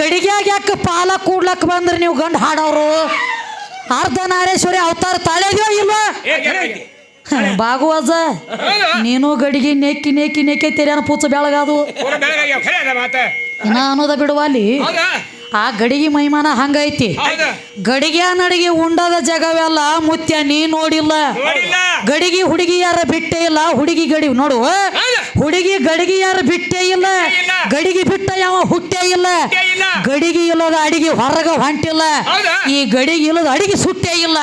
ಗಡಿಗ್ಯಾಗ ಯಾಕೆ ಪಾಲ ಕೂಡ್ಲಕ್ ಬಂದ್ರೆ ನೀವು ಗಂಡು ಹಾಡೋರು? ಅರ್ಧ ನಾರೇಶ್ವರಿ ಅವತಾರ ತಾಳೆದ್ಯೋ ಇಲ್ವಾ? ಹೌದು ನೀನು ಗಡಿಗೆ ನೆಕ್ಕಿ ನೆಕ್ಕಿ ನೆಕ್ಕಿ ತೆರೆಯನ ಪೂಚ ಬೆಳಗಾದು ಇನ್ನ ಅನ್ನೋದ ಬಿಡುವ ಅಲ್ಲಿ. ಆ ಗಡಿಗೆ ಮೈಮಾನ ಹಂಗೈತಿ. ಗಡಿಗೆ ನಡಿಗೆ ಉಂಡದ ಜಗವೆಲ್ಲ ಮುತ್ಯ ನೀ ನೋಡಿಲ್ಲ. ಗಡಿಗೆ ಹುಡುಗಿ ಯಾರ ಬಿಟ್ಟೇ ಇಲ್ಲ ಹುಡುಗಿ ಗಡಿ ನೋಡು. ಹೌದು ಗಡಿಗೆ ಯಾರು ಬಿಟ್ಟೇ ಇಲ್ಲ. ಗಡಿಗೆ ಬಿಟ್ಟ ಯಾವ ಹುಟ್ಟೇ ಇಲ್ಲ. ಗಡಿಗೆ ಇಲ್ಲದ ಅಡಿಗೆ ಹೊರಗ ಹೊಂಟಿಲ್ಲ. ಈ ಗಡಿಗೆ ಇಲ್ಲದ ಅಡಿಗೆ ಸುಟ್ಟೇ ಇಲ್ಲ.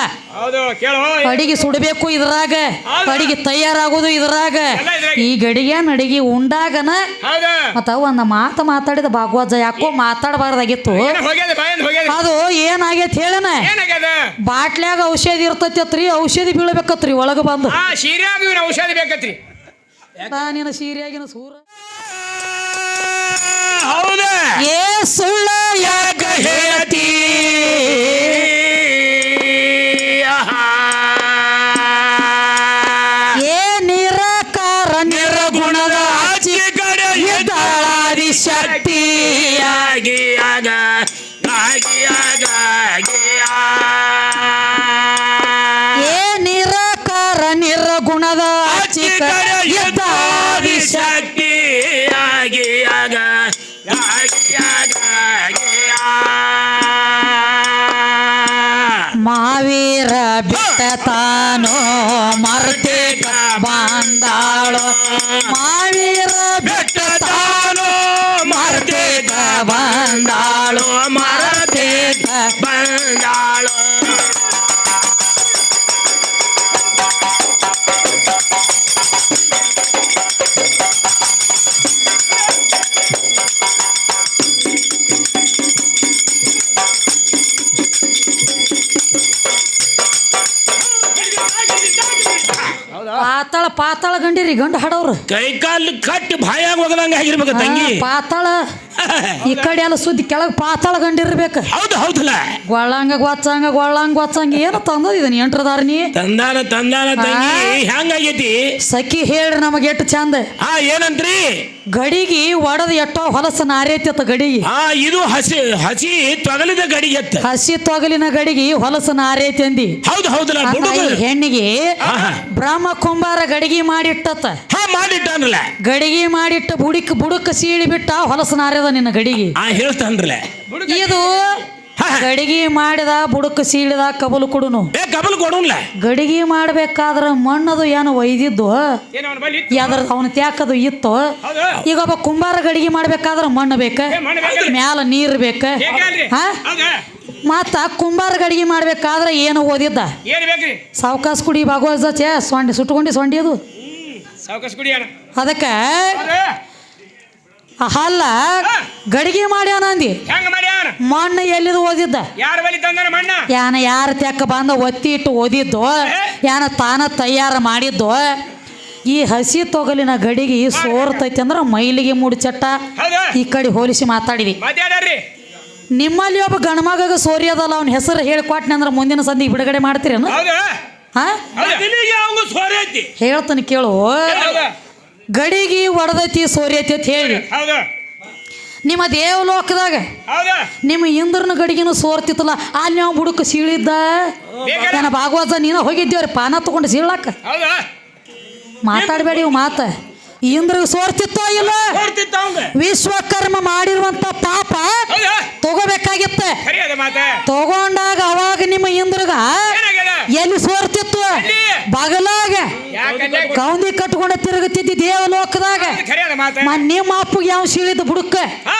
ಅಡಿಗೆ ಸುಡಬೇಕು ಇದ್ರಾಗ? ಅಡಿಗೆ ತಯಾರಾಗೋದು ಇದ್ರಾಗ. ಈ ಗಡಿಗೆ ಅಡಿಗೆ ಉಂಡಾಗನ? ಮತ್ತ ಒಂದ್ ಮಾತು ಮಾತಾಡಿದ ಭಾಗವತ ಯಾಕೋ ಮಾತಾಡಬಾರ್ದಾಗಿತ್ತು. ಅದು ಏನಾಗೈತಿ ಹೇಳನ? ಬಾಟ್ಲ್ಯಾಗ ಔಷಧಿ ಇರ್ತೈತಿ ಔಷಧಿ ಬೀಳಬೇಕತ್ರಿ ಒಳಗ ಬಂದು. ಔಷಧಿ ಬೇಕತ್ರಿ. ನಾನಿನ ಸೀರೆಯಾಗಿನ ಸೂರ. ಹೌದೇ? ಏ ಸುಳ್ಳ ಯಾಕ ಹೇಳ್ತಿ? ಏ ನಿರಾಕಾರ ನಿರ್ಗುಣದ ಆಚಿ ಬಂದಾಳು ಮಾವೀರ ಪಾತಾಳ ಪಾತಾಳ ಗಂಡಿರಿ ಗಂಡು ಹಾಡೋರು ಕೈ ಕಾಲು ಕಟ್ಟಿ ಬಾಯಾಗ ಹೋಗದಂಗ ಆಗಿರ್ಬೇಕು ತಂಗಿ. ಪಾತಾಳ. ಈ ಕಡೆ ಎಲ್ಲ ಸುದ್ದಿ ಕೆಳಗೆ ಪಾತಾಳ ಗಂಡಿರ್ಬೇಕು ಹೌದು ಹೌದಲ್ಲ ಗೊಳ್ಳಂಗ ಗೊಚ್ಚಂಗ ಗೊಳ್ಳಂಗ ಗೊಚ್ಚಂಗ ಏನು ತಂದದ ಇದನ್ನ ಎಂಟ್ರದಾರ ನೀ ತಂದಾನ ತಂದಾನ ತಂಗಿ ಹೆಂಗಾಗೈತಿ ಸಖಿ ಹೇಳ್ರಿ ನಮಗೆ ಎಷ್ಟು ಚಂದ. ಆ ಏನಂತ್ರಿ? ಗಡಿಗಿ ಒಡದ ಎಟ್ಟೋ ಹೊಲಸ ನಾರೇತಿ ಗಡಿಗಿ. ಆ ಇದು ಹಸಿ ಹಸಿ ತೊಗಲಿದ ಗಡಿಗೆ ಹಸಿ ತೊಗಲಿನ ಗಡಿಗಿ ಹೊಲಸ ನಾರೇತಿ ಅಂದಿ ಹೌದು ಹೌದಲ್ಲ ಹೆಣ್ಣಿಗೆ. ಬ್ರಹ್ಮ ಕುಂಬಾರ ಗಡಿಗೆ ಮಾಡಿಟ್ಟತ್ತ. ಹಾ ಗಡಿಗಿ ಗಡಿಗೆ ಮಾಡಿಟ್ಟ ಬುಡಕ್ ಬುಡಕ್ ಸೀಳಿ ಬಿಟ್ಟ ಹೊಲಸ ನಾರ್ಯದ ನಿನ್ನ ಗಡಿಗೆ. ಆ ಹೇಳ್ತಾನ್ರಲ್ಲ ಇದು. ಗಡಿಗೆ ಮಾಡಿದ ಬುಡಕ ಸೀಳಿದ ಕಬಲು ಕೊಡುನು. ಏ ಕಬಲ್ ಕೊಡೋನ್ಲ. ಗಡಿಗೆ ಮಾಡ್ಬೇಕಾದ್ರ ಮಣ್ಣದು ಏನು ಒಯ್ದಿದ್ದು? ಏನ ಅವನ ಬಲ್ಲಿ ಇತ್ತು? ಯಾವ್ದ್ರ ಅವನ ತ್ಯಾಕದು ಇತ್ತು? ಈಗ ಒಬ್ಬ ಕುಂಬಾರ ಗಡಿಗೆ ಮಾಡ್ಬೇಕಾದ್ರ ಮಣ್ಣು ಬೇಕ? ಮ್ಯಾಲ ನೀರ್ ಬೇಕ? ಹಾ? ಹೌದಾ. ಮತ್ತ ಕುಂಬಾರ ಗಡಿಗೆ ಮಾಡ್ಬೇಕಾದ್ರ ಏನು ಓದಿದ್ದ? ಸಾವಕಾಸ್ ಕುಡಿ ಭಾಗವತ ಚೇ ಸೊಂಡಿ ಸುಟ್ಕೊಂಡಿ ಸೊಂಡಿ ಅದು. ಅದಕ್ಕೆ ಅಲ್ಲ ಗಡಿಗೆ ಮಾಡ್ಯಾನ ಅಂದಿ. ಹೆಂಗ್ ಮಾಡ್ಯಾನ? ಮಣ್ಣು ಎಲ್ಲಿದು ಓದಿದ್ದ? ಯಾರ ಬಲಿ ತಂದಾನ ಮಣ್ಣ? ಯಾನ ಯಾರ ತೆಕ್ಕ ಬಂದ ಒತ್ತಿ ಇಟ್ಟು ಓದಿದ್ದು ಯಾನ ತಾನ ತಯಾರು ಮಾಡಿದ್ದು ಈ ಹಸಿ ತೊಗಲಿನ ಗಡಿಗೆ ಸೋರ್ತೈತಿ ಅಂದ್ರೆ ಮೈಲಿಗೆ ಮೂಡಿ ಚಟ್ಟ. ಈ ಕಡೆ ಹೋಲಿಸಿ ಮಾತಾಡಿವಿ ಮಾತಾಡ್ರಿ ನಿಮ್ಮಲ್ಲಿ ಒಬ್ಬ ಗಣಮಗ ಸೋರಿ ಅದಲ್ಲ ಅವ್ನ ಹೆಸರು ಹೇಳ್ಕೊಟ್ನೆ ಅಂದ್ರೆ ಮುಂದಿನ ಸಂದಿಗೆ ಬಿಡುಗಡೆ ಮಾಡ್ತೀರೇನು? ಹಾ? ಹೇಳ್ತಾನೆ ಕೇಳು. ಗಡಿಗೆ ಒಡದೈತಿ ಸೋರಿಯತಿ ಅಂತ ಹೇಳಿ. ನಿಮ್ಮ ದೇವಲೋಕದಾಗ ನಿಮ್ಮ ಇಂದ್ರನ ಗಡಿಗೆನೂ ಸೋರ್ತಿತ್ತಲ್ಲ ಅಲ್ಲಿ ನಾವು ಬುಡಕ್ಕೆ ಸೀಳಿದ್ದ? ನನ್ನ ಭಾಗವತ ನೀನು ಹೋಗಿದ್ದೇವ್ರಿ ಪಾನ ತಗೊಂಡು ಸೀಳಾಕ. ಹೌದಾ. ಮಾತಾಡಬೇಡಿ ಇವು ಮಾತ. ಇಂದ್ರಿಗೆ ಸೋರ್ತಿತ್ತೋ ಇಲ್ಲ? ಅವಂಗ ವಿಶ್ವಕರ್ಮ ಮಾಡಿರುವಂತ ಪಾಪ ತಗೋಬೇಕಾಗಿತ್ತೆ ತಗೋಬೇಕಾಗಿತ್ತ. ಖರಿ ಅದ ಮಾತ. ತಗೊಂಡಾಗ ಅವಾಗ ನಿಮ್ಮ ಇಂದ್ರಗ ಏನಾಗ್ಯದ? ಎಲ್ಲಿ ಸೋರ್ತಿತ್ತು? ಎಲ್ಲಿ? ಬಗಲಾಗ. ಯಾಕಂದ್ರೆ ಕೌಂದಿ ಕಟ್ಕೊಂಡ ತಿರುಗುತ್ತಿದ್ದಿ ದೇವಲೋಕದಾಗ. ಖರಿ ಅದ ಮಾತ. ಮ ನಿಮ್ಮ ಅಪ್ಪಗೆ ಯಾವ ಸಿಳಿದ ಬುಡಕ್ಕ ಹಾ?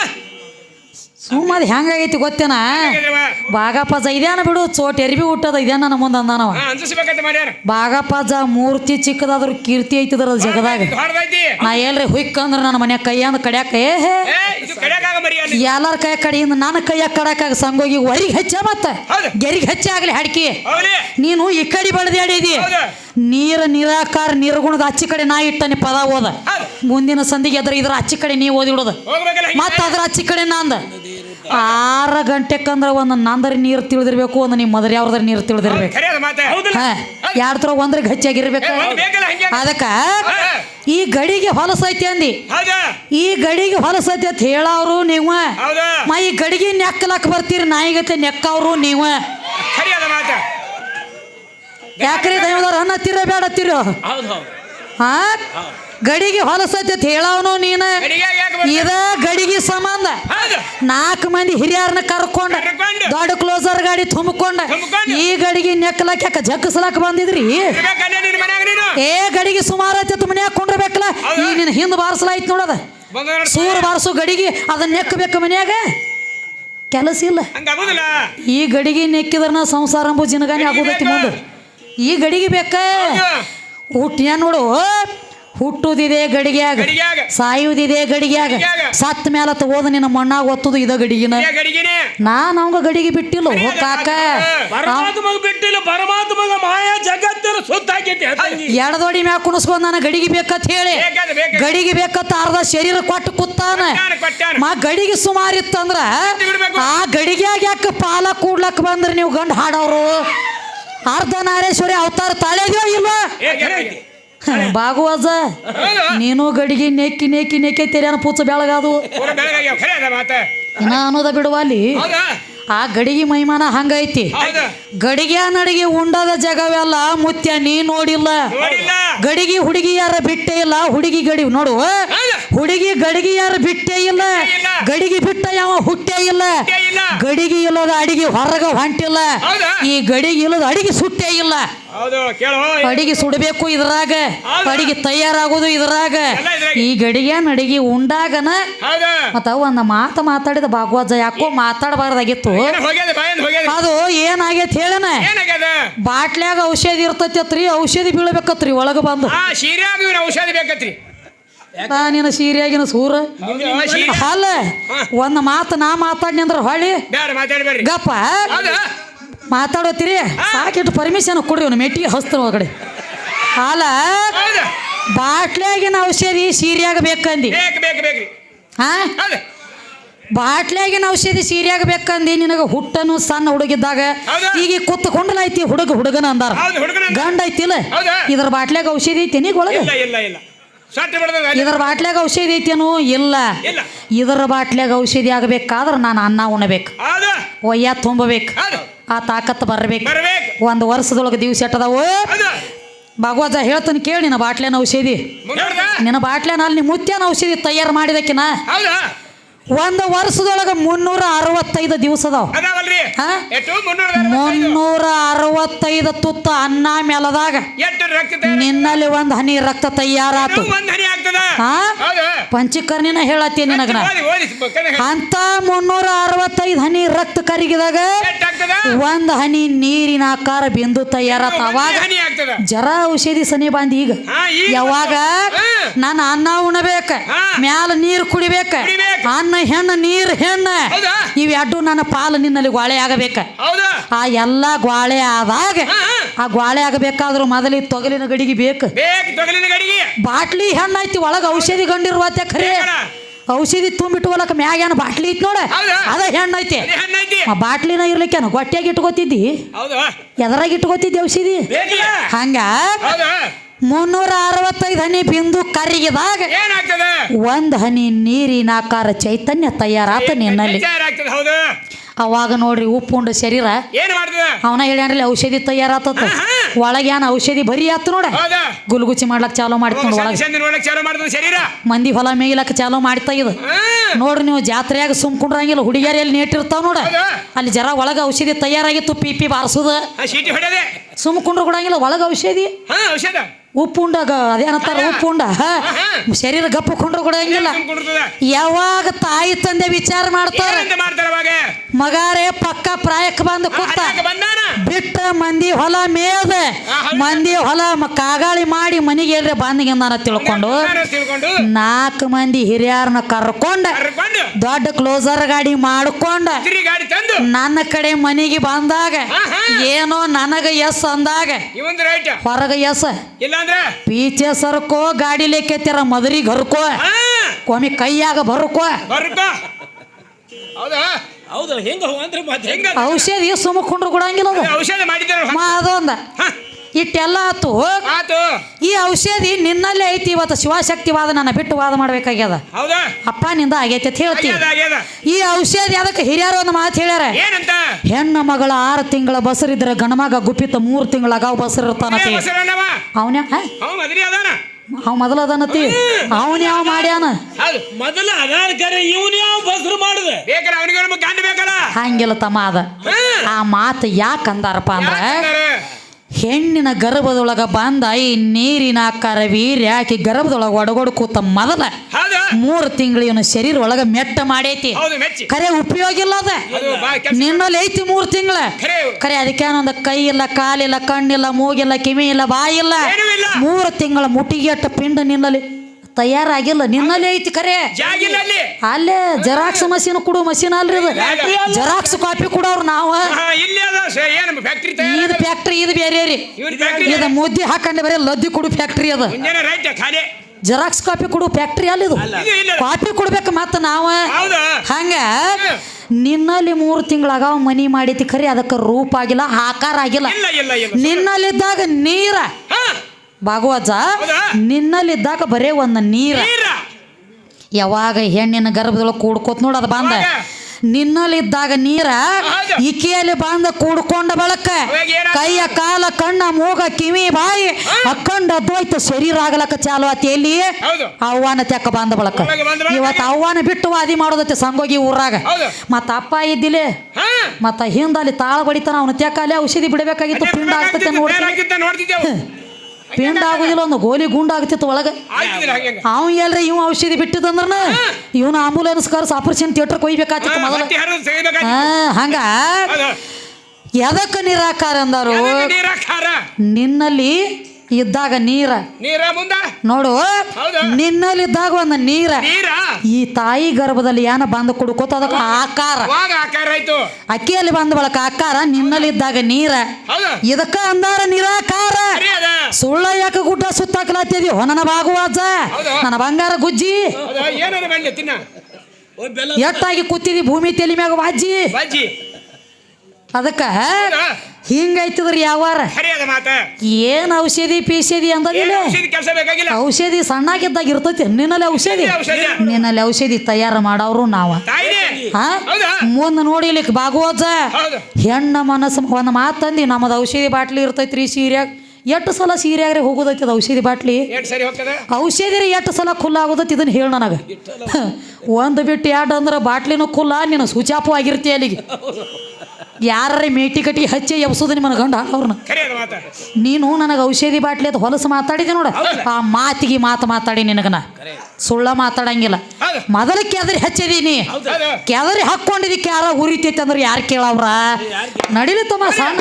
ಸುಮ್ಮನೆ ಹೆಂಗಾಗೈತಿ ಗೊತ್ತೇನ? ಬಾಗಪ್ಪ ಬಾಗಪ್ಪಜ ಇದೇನ ಬಿಡು ಚೋಟ್ ಎರಿಬಿ ಹುಟ್ಟದ ಇದೇನ ನನ್ನ ಮುಂದೆ ಅಂದಾನವ ಬಾಗಪ್ಪ ಜ ಮೂರ್ತಿ ಚಿಕ್ಕದಾದ್ರು ಕೀರ್ತಿ ಐತಿದ್ರ ಜಗದಾಗ. ನಾ ಎಲ್ರಿ ಹುಯ್ಕ ಅಂದ್ರ ನನ್ನ ಮನ್ಯಾಗ ಕೈಯಂದ ಕಡ್ಯಾಕ ಏ ಎಲ್ಲಾರ ಕೈ ಕಡೆಯಿಂದ ನನ್ನ ಕೈಯಾಗ ಕಡಕಾಗ ಸಂಗೋಗಿ ಹೊರಿಗೆ ಹೆಚ್ಚ ಮತ್ತ. ಗೆರಿಗೆ ಹೆಚ್ಚ ಆಗ್ಲಿ ಹಾಡ್ಕಿ ನೀನು ಈ ಕಡೆ ಬೆಳೆದಾಡಿದಿ ನೀರ ನಿರಾಕಾರ ನಿರ್ಗುಣದ ಅಚ್ಚಿ ಕಡೆ ನಾ ಇಟ್ಟನಿ ಪದ ಓದ. ಮುಂದಿನ ಸಂದಿಗೆ ಅದ್ರ ಇದ್ರ ಅಚ್ಚಿ ಕಡೆ ನೀ ಓದಿ ಬಿಡೋದು. ಹೋಗ್ಬೇಕಲ್ಲ ಮತ್ತ ಅದ್ರ ಅಚ್ಚಿ ಕಡೆ ನಂದ ಆರು ಗಂಟೆಕಂದ್ರ ಒಂದು ನಂದರಿ ನೀರು ತಿಳಿದಿರ್ಬೇಕು ಒಂದು ನಿಮ್ಮ ಮದರಿ ಯಾವ್ದಾರ ನೀರು ತಿಳಿದಿರ್ಬೇಕು. ಯಾರ ಎರಡು ತರ ಒಂದ್ರೆ ಗಚ್ಚಾಗಿರ್ಬೇಕು ಒಂದ್ ಅದಕ್ಕ ಈ ಗಡಿಗೆ ಹೊಲಸೈತಿ ಅಂದಿ. ಈ ಗಡಿಗೆ ಹೊಲಸೈತಿ ಅಂತ ಹೇಳವ್ರು ನೀವು. ಮಾ ಈ ಗಡಿಗೆ ನೆಕ್ಕಲಕ್ ಬರ್ತೀರಿ ನಾಯಿಗತ್ತೆ ನೆಕ್ಕವ್ರು ನೀವು. ಯಾಕ್ರಿ ದೈವದವ್ರು ಅನ್ನ ತಿರ ಬೇಡ ತಿರೋ. ಹೌದು ಹೌದು. ಹಾ? ಗಡಿಗೆ ಹೊಲಸತ್ತೈತಿ ಹೇಳವನು ನೀನ. ಇದ ಗಡಿಗೆ ಸಂಬಂಧ. ನಾಲ್ಕು ಮಂದಿ ಹಿರಿಯರನ್ನ ಕರ್ಕೊಂಡ. ದೊಡ್ಡ ಕ್ಲೋಸರ್ ಗಾಡಿ ತುಂಬಿಕೊಂಡ. ಈ ಗಡಿಗೆ ನೆಕ್ಕಲಕ್ಕೆ ಯಾಕ ಜಕ್ಕಸ್ಲಾಕ ಬಂದಿದ್ರಿ? ಏ ಗಡಿಗೆ ಸುಮಾರು ತುಂಬನೇ ಮನ್ಯಾಗ ಕೊಂಡ್ರಬೇಕಲ್ಲ? ಈಗ ನಿನ್ನ ಹಿಂದ್ ಬಾರಿಸಲಾಯ್ತು ನೋಡದ ಸೂರ್ ಬಾರಿಸು ಗಡಿಗೆ ಅದನ್ನ ನೆಕ್ಕಬೇಕು ಮನ್ಯಾಗ. ಕೆಲಸ ಇಲ್ಲ. ಈ ಗಡಿಗೆ ನೆಕ್ಕಿದ್ರನ ಸಂಸಾರ ಅಂಬು ಜಿನಗಾನಿ ಆಗೋದೈತಿ ಮುಂದೆ. ಈ ಗಡಿಗೆ ಬೇಕ? ಊಟ ನೋಡು ಹುಟ್ಟುದಿದೆ ಗಡಿಗ್ಯಾಗ. ಸಾಯುವುದಿದೆ ಗಡಿಗ್ಯಾಗ. ಸತ್ತ ಸತ್ ಮ್ಯಾಲ ತಗೋದು ನಿನ್ನ ಮಣ್ಣಾಗ ಒತ್ತದು ಇದ ಗಡಿಗಿನ. ನಾನು ಅವಂಗ ಗಡಿಗೆ ಬಿಟ್ಟಿಲ್ಲ ಕಾಕ ಬಿಟ್ಟಿಲ್ಲ ಪರಮಾತ್ಮಗ ಮಾಯಾ ಜಗತ್ತಿನ ಸುತ್ತಾಕೈತಿ ಎಡದೊಡಿ ಮ್ಯಾಗ ಕುಣಿಸ್ಕೊಂಡ್ ನಾನು ಗಡಿಗೆ ಬೇಕತ್ ಹೇಳಿ ಗಡಿಗೆ ಬೇಕತ್ತ ಅರ್ಧ ಶರೀರ ಕೊಟ್ಟು ಕೊಟ್ಟಾನ ಮಾ ಗಡಿಗೆ ಸುಮಾರು ಇತ್ತಂದ್ರ ಬಿಡ್ಬೇಕು. ಆ ಗಡಿಗ್ಯಾಗ ಯಾಕೆ ಪಾಲ ಕೂಡ್ಲಕ್ ಬಂದ್ರೆ ನೀವು ಗಂಡ ಹಾಡೋರು ಅರ್ಧ ನಾರೇಶ್ವರಿ ಅವತಾರ ತಾಳೆದ್ಯೋ ಇಲ್ವಾ? ಬಾಗುವಜ. ನೀನು ಗಡಿಗೆ ನೆಕ್ಕಿ ನೆಕ್ಕಿ ನೆಕ್ಕಿ ತೆರೆಯನ ಪೂಚ ಬೆಳಗಾದು ಏನೋ ಇನ್ನ ಅನ್ನೋದ ಬಿಡುವ ಅಲ್ಲಿ. ಆ ಗಡಿಗೆ ಮೈಮಾನ ಹಂಗೈತಿ ಗಡಿಗೆ ನಡಿಗೆ ಉಂಡದ ಜಗವೆಲ್ಲ ಮುತ್ಯ ನೀ ನೋಡಿಲ್ಲ. ಗಡಿಗೆ ಹುಡುಗಿ ಯಾರ ಬಿಟ್ಟೆ ಇಲ್ಲ ಹುಡುಗಿ ಗಡಿ ನೋಡು. ಹುಡುಗಿ ಗಡಿಗೆ ಯಾರ ಇಲ್ಲ. ಇಲ್ಲ. ಗಡಿಗೆ ಬಿಟ್ಟ ಯಾವ ಹುಟ್ಟೆ ಇಲ್ಲ. ಗಡಿಗೆ ಇಲ್ಲದ ಅಡಿಗೆ ಹೊರಗ ಹೊಂಟಿಲ್ಲ. ಈ ಗಡಿಗೆ ಇಲ್ಲದ ಅಡಿಗೆ ಸುಟ್ಟೇ ಇಲ್ಲ. ಅಡಿಗೆ ಸುಡಬೇಕು ಇದ್ರಾಗ? ಅಡಿಗೆ ತಯಾರಾಗೋದು ಇದ್ರಾಗ. ಈ ಗಡಿಗೆ ಅಡಿಗೆ ಉಂಡಾಗನ ಮತ್ತ ಒಂದ್ ಮಾತು ಮಾತಾಡಿದ ಭಾಗವತ ಯಾಕೋ ಮಾತಾಡಬಾರ್ದಾಗಿತ್ತು. ಅದು ಏನಾಗೈತಿ ಹೇಳನ? ಬಾಟ್ಲ್ಯಾಗ ಔಷಧಿ ಇರ್ತೈತಿ ಔಷಧಿ ಬೀಳಬೇಕತ್ರಿ ಒಳಗ ಬಂದು. ಔಷಧಿ ಬೇಕತ್ರಿ. ನಿನ್ನ ಸೀರೆಯಾಗಿನ ಸೂರ. ಅಲ್ಲ ಒಂದ್ ಮಾತು ನಾ ಮಾತಾಡ್ನಿ ಅಂದ್ರ ಮಾತಾಡ್ಬೇಡ್ರಿ. ಗಪ್ಪ. ಮಾತಾಡೋತಿರಿ? ಸಾಕಿಟ್ಟು ಪರ್ಮಿಷನ್ ಕೊಡ್ರಿ ಅವನು ಮೆಟ್ಟಿಗೆ ಹಸ್ತ ಒಳಗಡೆ. ಅಲ್ಲ ಬಾಟ್ಲಾಗಿನ ಬಾಟ್ಲ್ಯಾಗಿನ ಔಷಧಿ ಸೀರೆಯಾಗ ಬೇಕಂದಿ? ಹಾ? ಬಾಟ್ಲಾಗಿನ ಬಾಟ್ಲ್ಯಾಗಿನ ಔಷಧಿ ಸೀರೆಯಾಗ ಬೇಕಂದಿ? ನಿನಗ ಹುಟ್ಟನು ಸಣ್ಣ ಹುಡುಗಿದ್ದಾಗ ಈಗ ಐತಿ ಹುಡುಗ ಹುಡುಗನ ಅಂದಾರ. ಗಂಡ ಐತಿಲ್ಲ? ಇದ್ರ ಬಾಟ್ಲ್ಯಾಗ ಔಷಧಿ ಐತಿ ನೀ ಒಳಗ? ಇದ್ರ ಬಾಟ್ಲ್ಯಾಗ ಔಷಧಿ ಐತೇನು? ಇಲ್ಲ. ಇದರ ಬಾಟ್ಲ್ಯಾಗ ಔಷಧಿ ಆಗಬೇಕಾದ್ರೆ ನಾನು ಅನ್ನ ಉಣಬೇಕು. ಒಯ್ಯ ತುಂಬಬೇಕು. ಆ ತಾಕತ್ತು ಬರ್ಬೇಕು. ಒಂದು ವರ್ಷದೊಳಗೆ ದಿವಸ ಎಟ್ಟದಾವು. ಭಗವಜ ಹೇಳ್ತಾನೆ ಕೇಳಿ ನಿನ್ನ ಬಾಟ್ಲೇನ ಔಷಧಿ. ನಿನ್ನ ಬಾಟ್ಲೇನ ಅಲ್ಲಿ ಮುತ್ಯನ ಔಷಧಿ ತಯಾರು ಮಾಡಿದಕ್ಕಿನ ಒಂದು ವರ್ಷದೊಳಗೆ ಮುನ್ನೂರ ಅರವತ್ತೈದು ದಿವಸ ಅದಾವ? ಮುನ್ನೂರ ಅರವತ್ತೈದು ತುತ್ತ ಅನ್ನ ಮೇಲದಾಗ ನಿನ್ನಲ್ಲಿ ಒಂದು ಹನಿ ರಕ್ತ ತಯಾರಾತು. ಪಂಚಕರ್ಣಿನ ಹೇಳತ್ತೆ ನಿನಗ ಅಂತ ಮುನ್ನೂರ ಅರವತ್ತೈದು ಹನಿ ರಕ್ತ ಕರಿಗಿದಾಗ ಒಂದ್ ಹನಿ ನೀರಿನ ಆಕಾರ ಬಿಂದು ತಯಾರಾತ. ಒಂದೇ ಅವಾಗ ಜರ ಔಷಧಿ ಸನಿ ಬಂದ್ ಈಗ. ಯಾವಾಗ. ನಾನು ಅನ್ನ ಉಣಬೇಕ. ಮ್ಯಾಲ ನೀರು ಕುಡಿಬೇಕ. ಅನ್ನ ಹೆಣ್ಣ ನೀರು ಹೆಣ್ಣ? ಇವೆರಡು ನನ್ನ ಪಾಲು ನಿನ್ನಲ್ಲಿ ಗ್ವಾಳೆ ಆಗಬೇಕ? ಆ ಎಲ್ಲ ಗ್ವಾಳೆ ಆದಾಗ. ಆ ಗ್ವಾಳೆ ಆಗಬೇಕಾದ್ರೂ ಮೊದಲಿ ತೊಗಲಿನ ಗಡಿಗೆ ಬೇಕು. ಬಾಟ್ಲಿ ಹೆಣ್ಣು ಐತಿ ಒಳಗ ಔಷಧಿ ಗಂಡಿರುವತ್ತೆ ಖರೆ. ಔಷಧಿ ತುಂಬಿಟ್ಟು ಹೊಲಕ ಮ್ಯಾಗ ಏನು ಬಾಟ್ಲಿ ಇತ್ತು ನೋಡ? ಅದ ಹೆಣ್ಣು ಐತಿ ಆ ಬಾಟ್ಲಿನ ಇರ್ಲಿಕ್ಕೇನು? ಗೊಟ್ಟಿಯಾಗಿ ಇಟ್ಕೋತಿದ್ದಿ? ಎದರಾಗಿ ಇಟ್ಕೋತಿದ್ದಿ ಔಷಧಿ? ಹಂಗ? ಮುನ್ನೂರ ಅರವತ್ತೈದು ಹನಿ ಬಿಂದು ಕರಿಗಿದಾಗ ಒಂದು ಒಂದ್ ಹನಿ ನೀರಿನ ಆಕಾರ ಚೈತನ್ಯ ತಯಾರಾತ ನಿನ್ನಲ್ಲಿ. ಹೌದು. ಅವಾಗ ನೋಡ್ರಿ ಉಪ್ಪುಂಡ ಶರೀರ. ಏನ್ ಮಾಡ್ತದ? ಅವನ ಹೇಳ್ಯಾನ್ರಿ ಔಷಧಿ ತಯಾರಾತ ಒಳಗೆ ಏನ್ ಔಷಧಿ ಬರೀ ಆತು ನೋಡ. ಹೌದಾ. ಗುಲ್ಗುಚಿ ಮಾಡ್ಲಕ್ ಚಾಲೋ ಮಾಡ್ತೀನಿ ಒಳಗೆ. ನೋಡಕ್ ಚಾಲು ಮಾಡ್ತದ ಶರೀರ. ಮಂದಿ ಹೊಲ ಮೇಯ್ಲಕ್ ಚಾಲೋ ಮಾಡ್ತಾ ಇದು. ನೋಡ್ರಿ ನೀವು ಜಾತ್ರೆಯಾಗ ಸುಮ್ಕೊಂಡ್ರಂಗಿಲ್ಲ ಹುಡುಗಿಯರ್ ಎಲ್ಲಿ ನೇಟಿರ್ತಾವ ನೋಡ? ಅಲ್ಲಿ ಜರ ಒಳಗ ಔಷಧಿ ತಯಾರಾಗಿತ್ತು ಪಿ ಪಿ ಬಾರಿಸುದ. ಶೀಟಿ ಹೊಡೆದೆ ಸುಮ್ಕೊಂಡ್ರು ಕೊಡಂಗಿಲ್ಲ ಒಳಗ ಔಷಧಿ. ಹಾ ಔಷಧ. ಉಪ್ಪುಂಡಾಗ ಅದೇನತ್ತಾರ ಉಪ್ಪುಂಡ? ಶರೀರ ಗಪ್ಪು ಕೊಂಡ್ರು ಕುಡ್ತದ ಯಾವಾಗ ತಾಯಿ ತಂದೆ ವಿಚಾರ ಮಾಡ್ತಾರ? ಮಗಾರೇ ಪಕ್ಕ ಪ್ರಾಯಕ್ಕೆ ಬಂದು ಕೂತ ಬಿಟ್ಟ ಮಂದಿ ಹೊಲ ಮೇದ ಮಂದಿ ಹೊಲ ಕಾಗಾಳಿ ಮಾಡಿ ಮನೆಗೆ ಎಲ್ರಿ ಬಂದಿಗೆಂದಾನ ತಿಳ್ಕೊಂಡು ನಾಲ್ಕು ಮಂದಿ ಹಿರಿಯರನ್ನ ಕರ್ಕೊಂಡ ದೊಡ್ಡ ಕ್ಲೋಸರ್ ಗಾಡಿ ಮಾಡ್ಕೊಂಡ ನನ್ನ ಕಡೆ ಮನೆಗೆ ಬಂದಾಗ ಏನೋ ನನಗ ಎಸ್ ಅಂದಾಗ ಹೊರಗ ಎಸ್ ಪೀಚೆ ಸರ್ಕೋ ಗಾಡಿ ಲೇಕೆತ್ತಿರ ಮದರಿಗೆ ಹರ್ಕೋ ಕೊಮಿ ಕೊಮ್ಮಿ ಕೈಯಾಗ ಬರ್ಕೋ. ಬರ್ಕೋ. ಹೌದಾ? ಹೌದು ಹೆಂಗ ಅಂದ್ರೆ ಮತ್ತೆ ಹೆಂಗ ಔಷಧಿ ಸುಮ್ಮಕೊಂಡ್ರು ಕೊಡಂಗಿಲ್ಲ ಅದು ಔಷಧ ಮಾ ಅದೊಂದ. ಇಟ್ಟೆಲ್ಲ ಆತು ಆತು. ಈ ಔಷಧಿ ನಿನ್ನಲ್ಲೇ ಐತಿ ಇವತ್ತು ಶಿವಶಕ್ತಿ ವಾದ ನನ್ನ ಬಿಟ್ಟು ವಾದ ಮಾಡ್ಬೇಕಾಗ್ಯದ. ಹೌದಾ? ಅಪ್ಪ ನಿಂದ ಆಗೈತೆ ಅಂತ ಹೇಳ್ತಿ. ಆಗ್ಯದ ಆಗ್ಯದ. ಈ ಔಷಧಿ ಅದಕ್ಕೆ ಹಿರಿಯರು ಒಂದು ಮಾತು ಹೇಳ್ಯಾರ. ಏನಂತ? ಹೆಣ್ಣ ಮಗಳ ಆರು ತಿಂಗಳ ಬಸರಿದ್ರೆ ಗಣಮಗ ಗುಪ್ಪಿತ ಮೂರು ತಿಂಗಳ ಅಗಾವ್ ಇರ್ತಾನತಿ ಬಸವಣ್ಣವ ಅವನ ಅದಾನ. ಅವ್ ಮೊದಲ ಅದನತಿ ಅವನ್ ಯಾವ ಮಾಡ್ಯಾನ? ಮೊದಲ ಅದಾರ ಕರೆ ಇವನ್ ಯಾವ ಬಸ್ರು ಮಾಡುದ? ಬೇಕಾರ ಅವನಿಗೆ ಗಂಡ ಬೇಕಲ್ಲ? ಹಂಗಿಲ್ಲ ತಮ್ಮ ಅದ. ಆ ಮಾತು ಯಾಕೆ ಅಂದಾರಪ್ಪ ಅಂದ್ರ? ಹೆಣ್ಣಿನ ಗರ್ಭದೊಳಗ ಬಂದ ಈ ನೀರಿನ ಆಕಾರ ವೀರ್ಯ ಆಕಿ ಗರ್ಭದೊಳಗ ಒಡಗೊಡು ಕೂತ ಮೊದಲ ಮೂರು ತಿಂಗಳು ಇವನು ಶರೀರ ಒಳಗ ಮೆಟ್ಟ ಮಾಡೈತಿ. ಖರೆ ಉಪಯೋಗ ಇಲ್ಲ ಅದ. ನಿನ್ನಲ್ಲಿ ಐತಿ ಮೂರು ತಿಂಗಳ. ಖರೆ ಅದಕ್ಕೇನೊಂದು ಕೈ ಇಲ್ಲ ಕಾಲಿಲ್ಲ ಕಣ್ಣಿಲ್ಲ ಮೂಗಿಲ್ಲ ಕಿವಿ ಇಲ್ಲ. ಬಾಯಿಲ್ಲ ಮೂರು ತಿಂಗಳ ಮುಟ್ಟಿಗೆಟ್ಟ ಪಿಂಡ ನಿನ್ನಲ್ಲಿ. ತಯಾರಾಗಿಲ್ಲ. ನಿನ್ನಲ್ಲಿ ಐತಿ ಖರೆ ಅಲ್ಲಿ ಜೆರಾಕ್ಸ್ ಮಷೀನ್ ಕೊಡು ಮಷೀನ್ ಅಲ್ರಿ ಇದು ಜೆರಾಕ್ಸ್ ಕಾಪಿ ಕೊಡೋರು ನಾವು. ಹಾ, ಇಲ್ಲಿ ಅದ ಸ- ಏನು ಫ್ಯಾಕ್ಟ್ರಿ ಇದು ಫ್ಯಾಕ್ಟ್ರಿ ಇದು ಬೇರೆ ರೀ. ಇವ್ರ ಫ್ಯಾಕ್ಟ್ರಿ ಇದು ಮುದ್ದೆ ಹಾಕೊಂಡೆ ಬರೀ ಲದ್ದಿ ಕೊಡು ಫ್ಯಾಕ್ಟ್ರಿ ಅದ. ಮುಂಜಾನೆ ರೈಟ್ ಖಾಲಿ. ಜೆರಾಕ್ಸ್ ಕಾಪಿ ಕೊಡು ಫ್ಯಾಕ್ಟ್ರಿ ಅಲ್ಲ ಇದು. ಇದು ಇಲ್ಲ. ಕಾಪಿ ಕೊಡ್ಬೇಕು ಮತ್ತ ನಾವ. ಹೌದಾ? ಹಂಗ ನಿನ್ನಲ್ಲಿ ಮೂರು ತಿಂಗಳಾಗ ಮನಿ ಮಾಡಿತಿ ಖರೆ ಅದಕ್ಕೆ ರೂಪ ಆಗಿಲ್ಲ ಆಕಾರ ಆಗಿಲ್ಲ. ಇಲ್ಲ ಇಲ್ಲ ಇಲ್ಲ. ನಿನ್ನಲ್ಲಿದ್ದಾಗ ನೀರ ಹಾ. ಭಾಗವತ? ನಿನ್ನಲ್ಲಿದ್ದಾಗ ಬರೇ ಒಂದು ನೀರ. ಯಾವಾಗ ಹೆಣ್ಣಿನ ಗರ್ಭದೊಳಗೆ ಕೂಡ್ಕೋತ್ ನೋಡ ಅದು ಬಂದ? ನಿನ್ನಲ್ಲಿದ್ದಾಗ ನೀರ ಇಕ್ಕಿಯಲ್ಲಿ ಬಂದ ಕೂಡ್ಕೊಂಡ ಬಳಕ. ಕೈಯ ಕಾಲ ಕಣ್ಣ ಮೂಗ ಕಿವಿ ಬಾಯಿ ಅಕ್ಕಂಡ ಅದ್ವೈತ ಶರೀರ ಆಗಲಕ್ಕ ಚಾಲು ಆತಿ ಎಲ್ಲಿ? ಅವ್ವಾನ ತೆಕ್ಕ ಬಂದ ಬಳಕ. ಇವತ್ತು ಅವ್ವಾನ ಬಿಟ್ಟು ವಾದಿ ಮಾಡೋದತ್ತೆ ಸಂಗೋಗಿ ಊರಾಗ. ಮತ್ತ ಅಪ್ಪ ಇದ್ದಿಲೆ ಮತ್ತ ಹಿಂದಲ್ಲಿ ತಾಳ ಬಡಿತಾನ ಅವನ ತೆಕ್ಕಲೆ ಔಷಧಿ ಬಿಡಬೇಕಾಗಿತ್ತು ಪಿಂಡ ಆಗ್ತತೆ ನೋಡ್ತೀನಿ. ಪಿಂಡ ಆಗುದಿಲ್ಲ ಒಂದು ಗೋಲಿ ಗುಂಡ ಆಗ್ತಿತ್ತು ಒಳಗ ಅವ ಎಲ್ರಿ ಇವ ಔಷಧಿ ಬಿಟ್ಟಿದಂದ್ರ ಇವನ ಆಂಬುಲೆನ್ಸ್ ಕರ್ಸ್ ಆಪರೇಷನ್ ಥಿಯೇಟರ್ ಕೊಯ್ಬೇಕಾಗ್ತಿತ್ತು ಮೊದಲ. ಹಂಗ? ಎದಕ್ಕ ನಿರಾಕಾರ ಅಂದಾರು? ನಿನ್ನಲ್ಲಿ ಇದ್ದಾಗ ನೀರ. ನೀರ ಮುಂದ? ನೋಡು ನಿನ್ನಲ್ಲಿ ಇದ್ದಾಗ ಒಂದು ನೀರ. ನೀರ? ಈ ತಾಯಿ ಗರ್ಭದಲ್ಲಿ ಏನ ಬಂದು ಕುಡ್ಕೋತ ಅದಕ್ಕೆ ಆಕಾರ. ಅವಾಗ ಆಕಾರ ಆಯ್ತು? ಅಕ್ಕಿಯಲ್ಲಿ ಬಂದ ಬಳಕ ಆಕಾರ ನಿನ್ನಲ್ಲಿದ್ದಾಗ ನೀರ. ಹೌದು. ಇದಕ್ಕ ಅಂದಾರ ನಿರಾಕಾರ. ಸುಳ್ಳ ಯಾಕ ಗುಡ್ಡ ಸುತ್ತಾಕ್ಲಾತಿದಿ? ಹೊನನ ಭಾಗವಾಜ ಹೌದು. ನನ್ನ ಬಂಗಾರ ಗುಜ್ಜಿ. ಎತ್ತಾಗಿ ಎಟ್ಟಾಗಿ ಕೂತಿದಿ? ಭೂಮಿ ತಲೆ ಮ್ಯಾಗ ವಾಜ್ಜಿ. ಅದಕ್ಕ ಹಿಂಗೈತದ್ರಿ ಯಾವಾರ? ಏನ್ ಔಷಧಿ ಪೀಷಧಿ ಅಂದಿಲ್ಲ ಔಷಧಿ ಸಣ್ಣಾಗಿದ್ದಾಗ ಇರ್ತೈತಿ ನಿನ್ನಲ್ಲಿ ಔಷಧಿ. ನಿನ್ನಲ್ಲಿ ಔಷಧಿ. ತಯಾರು ಮಾಡವ್ರು ನಾವ. ಮುಂದ್ ನೋಡಿಲಿಕ್ ಭಾಗವತ. ಹೆಣ್ಣ ಮನಸ್ಸು ಒಂದು ಮಾತಂದಿ ನಮ್ಮದು ಔಷಧಿ ಬಾಟ್ಲಿ ಇರ್ತೈತ್ರಿ ಸೀರ್ಯಾಗ. ಎಷ್ಟು ಸಲ ಸೀರ್ಯಾಗ್ರೆ ಹೋಗೋದೈತಿ ಅದು ಔಷಧಿ ಬಾಟ್ಲಿ? ಔಷಧಿ ರೀ ಎಷ್ಟು ಸಲ ಖುಲ್ಲ ಆಗೋದೈತಿ ಇದನ್ನ ಹೇಳ ನನಗೆ. ಒಂದು ಬಿಟ್ಟು ಎರಡು ಅಂದ್ರೆ ಬಾಟ್ಲಿನೂ ಖುಲ್ಲ ನೀನು ಸುಚಾಪು ಆಗಿರ್ತಿ ಅಲ್ಲಿಗೆ. ಯಾರೇ ಮೇಟಿ ಕಟ್ಟಿ ಹಚ್ಚಿ ಎಬ್ಸೋದು ನಿಮ್ಮನ ಗಂಡ ಅವ್ರನ್ನ? ನೀನು ನನಗೆ ಔಷಧಿ ಬಾಟ್ಲಿ ಅದು ಹೊಲಸು ಮಾತಾಡಿದೆ ನೋಡ. ಆ ಮಾತಿಗೆ ಮಾತು ಮಾತಾಡಿ ನಿನಗನ. ಸುಳ್ಳ ಮಾತಾಡಂಗಿಲ್ಲ. ಮೊದಲು ಕೆದರಿ ಹಚ್ಚಿದೀನಿ ಕೆದರಿ ಹಾಕ್ಕೊಂಡಿದ್ದಕ್ಕೆ ಯಾರ ಉರಿತೈತೆ ಅಂದ್ರೆ ಯಾರು ಕೇಳವ್ರ? ನಡಿಲಿ ತಮ್ಮ ಸಣ್ಣ.